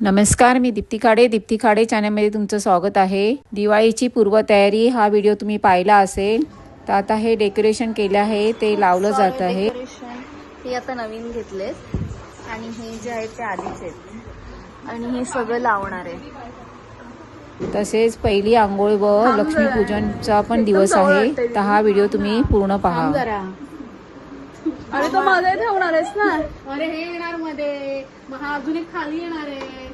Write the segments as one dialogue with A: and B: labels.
A: नमस्कार मी दीप्ती खाडे. दीप्ती खाडे चॅनलमध्ये तुमचं स्वागत आहे. दिवाळीची पूर्वतयारी हा व्हिडिओ तुम्ही पाहिला असेल तर आता हे डेकोरेशन केलं आहे ते लावलं जात आहे.
B: डेकोरेशन हे आता नवीन घेतलेत आणि हे जे आहेत ते आधीच आहेत. आणि हे सगळं लावणार आहे.
A: तसेच पहिली आंघोळ व लक्ष्मीपूजनचा पण दिवस आहे तर हा व्हिडिओ तुम्ही पूर्ण पहा.
B: अरे तो मध्ये ठेवणार आहेस ना?
C: अरे हे येणार मध्ये. मग हा अजून एक खाली येणार आहे.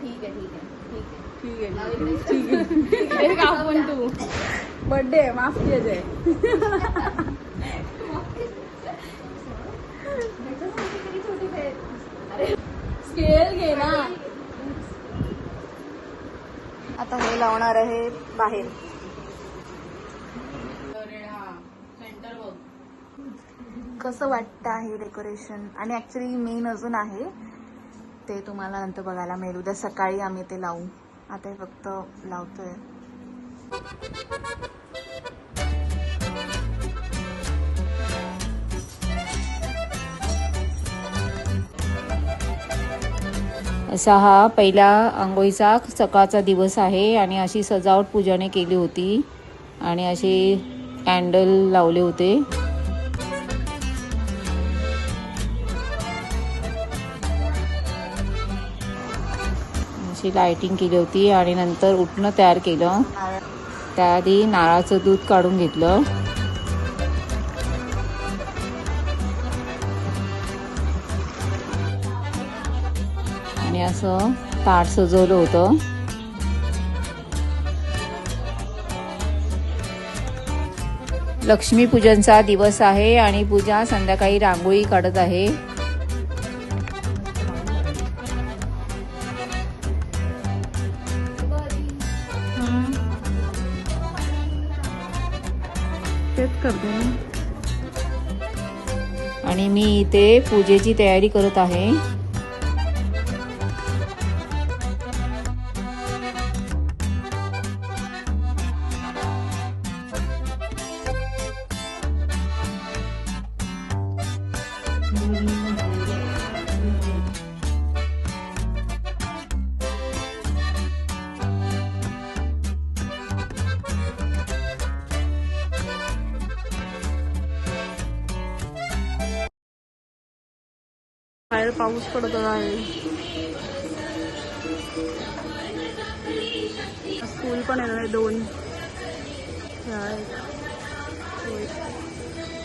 B: ठीक आहे ठीक आहे. ठीक आहे.
C: ठीक आहे ठीक आहे. आपण तू.
B: बर्थडे माफ किया जाए स्केल घे ना. आता हे लावणार आहे बाहेर. कसं वाटतं आहे डेकोरेशन आणि ॲक्च्युली मेन अजून आहे. ते तुम्हाला नंतर बघायला मिळेल. उद्या सकाळी आम्ही ते लावू. आता हे फक्त लावतोय.
A: असा हा पहिला आंघोळीचा सकाळचा दिवस आहे आणि अशी सजावट पूजाने केली होती. आणि असे कॅन्डल लावले होते. अशी लाइटिंग केली होती आणि नंतर उठणं तयार केलं. त्याआधी नारळाचं दूध काढून घेतलं. आणि असं ताट सजवलं होतं. लक्ष्मीपूजनचा दिवस आहे आणि पूजा संध्याकाळी रांगोळी काढत आहे.
B: तेच करते.
A: आणि मी इथे पूजेची तयारी करत आहे.
B: बाहेर पाऊस पडत आहे स्कूल पण येणार आहे दोन।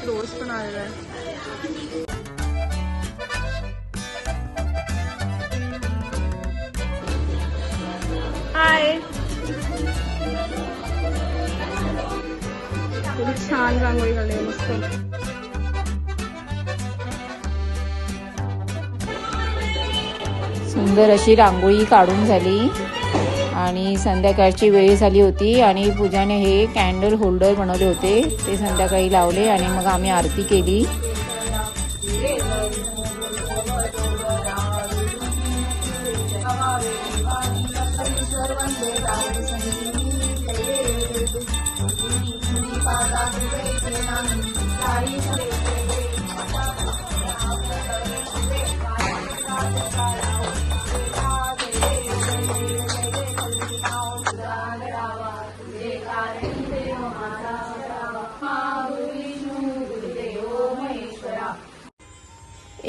B: रोज पण आलेला आहे हाय छान रांगोळी आहे, मस्त।
A: सुंदर अशी रांगोळी काढून झाली. आणि संध्याकाळची वेळ झाली होती आणि पूजाने हे कॅन्डल होल्डर बनवले होते. ते संध्याकाळी लावले आणि मग आम्ही आरती केली.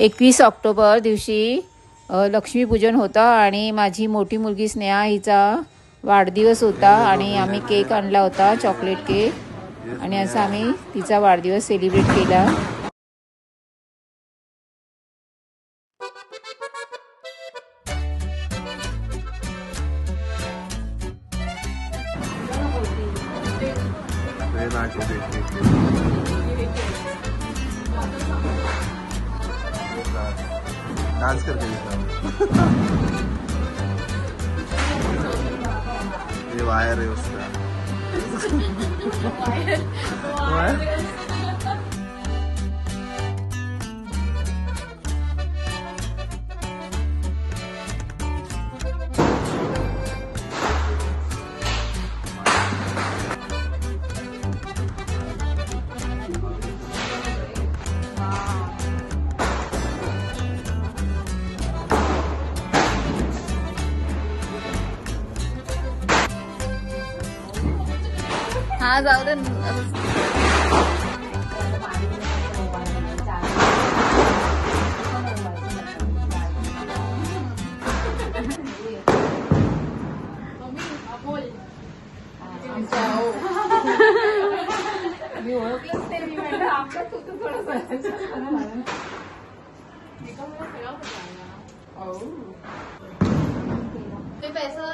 A: एकवीस ऑक्टोबर दिवशी लक्ष्मीपूजन होतं आणि माझी मोठी मुलगी स्नेहा हिचा वाढदिवस होता आणि आम्ही केक आणला होता चॉकलेट केक. आणि असं आम्ही तिचा वाढदिवस सेलिब्रेट केला.
D: डांस करके दिखा ये वायर है उसका। वायर?
B: हा जाऊ दे असं-
C: मम्मी अमोल
A: मी ओळखलंच ते मी म्हटलं आपलं तू तू थोडंसं
C: एका मला सगळा होता
B: ते पैसा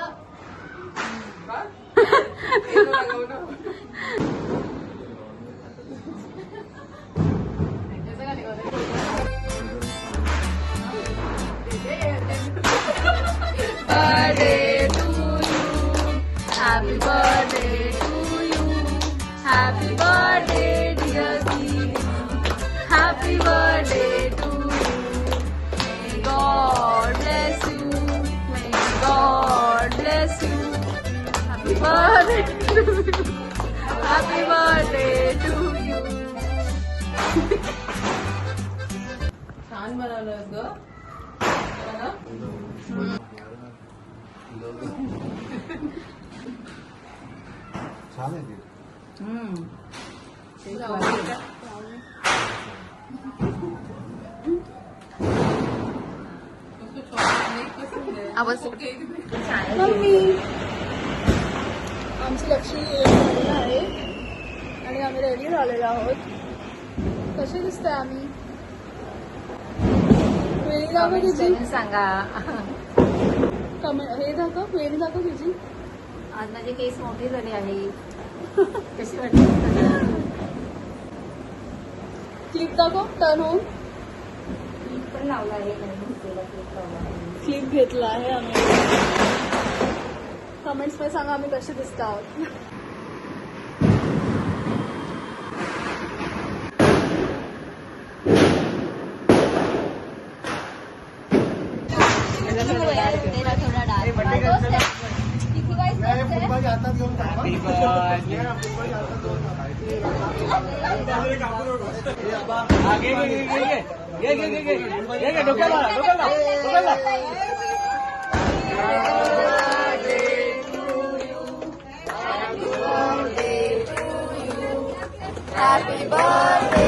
A: छान
D: आहे ते
B: आवाज
C: आमची लक्ष्मी झालेली आहे. आणि आम्ही रेडी झालेलो आहोत. कसे दिसतोय आम्ही?
B: सांगा.
C: कमेंट हे दाखव वेणी दाखव तुझी
B: आज माझी केस मोठी झाली आहे. कशी वाटते
C: क्लिप दाखव टर्न होऊन
B: पण लावला आहे नवीन केला केक लावला आहे.
C: क्लिप घेतला आहे आम्ही. कमेंट्समध्ये सांगा आम्ही कसे दिसत आहोत
D: डोक्याला डोक्याला डोक्याला Happy birthday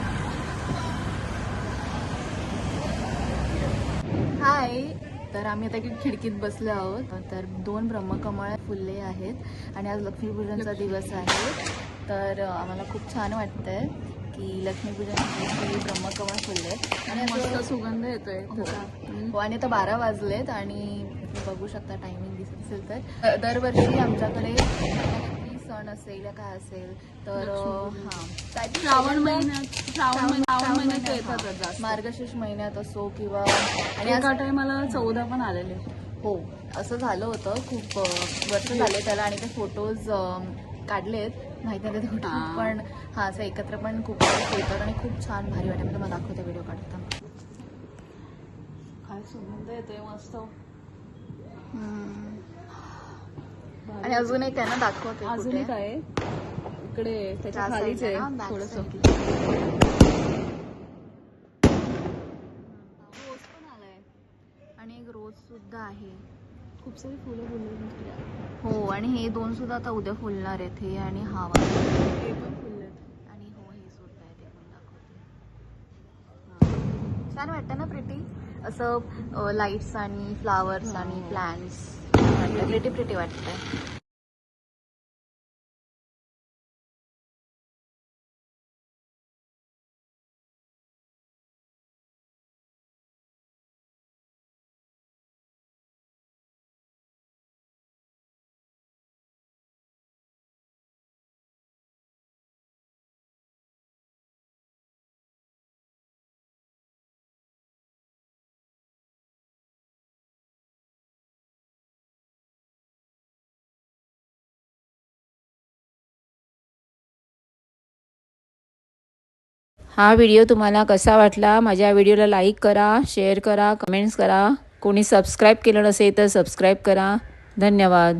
B: हाय. तर आम्ही आता खिडकीत बसलो आहोत. तर दोन ब्रह्मकमळ फुलले आहेत आणि आज लक्ष्मीपूजनचा दिवस आहे. तर आम्हाला खूप छान वाटतंय की लक्ष्मीपूजन ब्रह्मकमळ फुलले. आणि
C: मस्त सुगंध येतोय
B: हो. हो, आणि आता बारा वाजलेत आणि बघू शकता टायमिंग दिसत असेल तर. दरवर्षी आमच्याकडे सण असेल या काय असेल तर हां. काय ते
C: श्रावण महिन्यात श्रावण महिन्यात श्रावण महिन्यात
B: हां.
C: येतातच जास्त.
B: मार्गशीर्ष महिन्यात असो किंवा आणि
C: एका
B: आज-
C: टायमाला चौदा पण आलेले
B: हो. असं झालं होतं. खूप अ, वर्ष झाले त्याला आणि ते फोटोज काढलेत. माहिती नाही ते कुठे
C: हां.
B: पण हा असं एकत्र पण खूप वेळेस येतात आणि खूप छान भारी वाटतं. मी तुम्हाला दाखवते व्हिडिओ काढताना
C: काय सुगंध येतोय मस्त.
B: आणि अजून एक आहे ना दाखवते
C: अजून. एक आहे? इकडे त्याच्या
B: त्या
C: खालीच आहे थोडस.
B: रोज पण आलाय. आणि एक रोज सुद्धा आहे.
C: खूप सारी फुलं फुलले
B: हो आणि हे दोन सुद्धा आता उद्या फुलणार आहेत हे आणि हा.
C: हे पण फुलले
B: आणि हो हे सुद्धा आहे ते पण दाखवते. छान वाटतं ना प्रिटी असं लाईट्स आणि फ्लावर्स आणि वाटतं प्रिटी प्रिटी वाटतं.
A: हा व्हिडिओ तुम्हाला कसा वाटला? माझ्या व्हिडिओला लाईक करा शेअर करा कमेंट्स करा. कोणी सबस्क्राईब केलं नसेल तर सबस्क्राईब करा. धन्यवाद.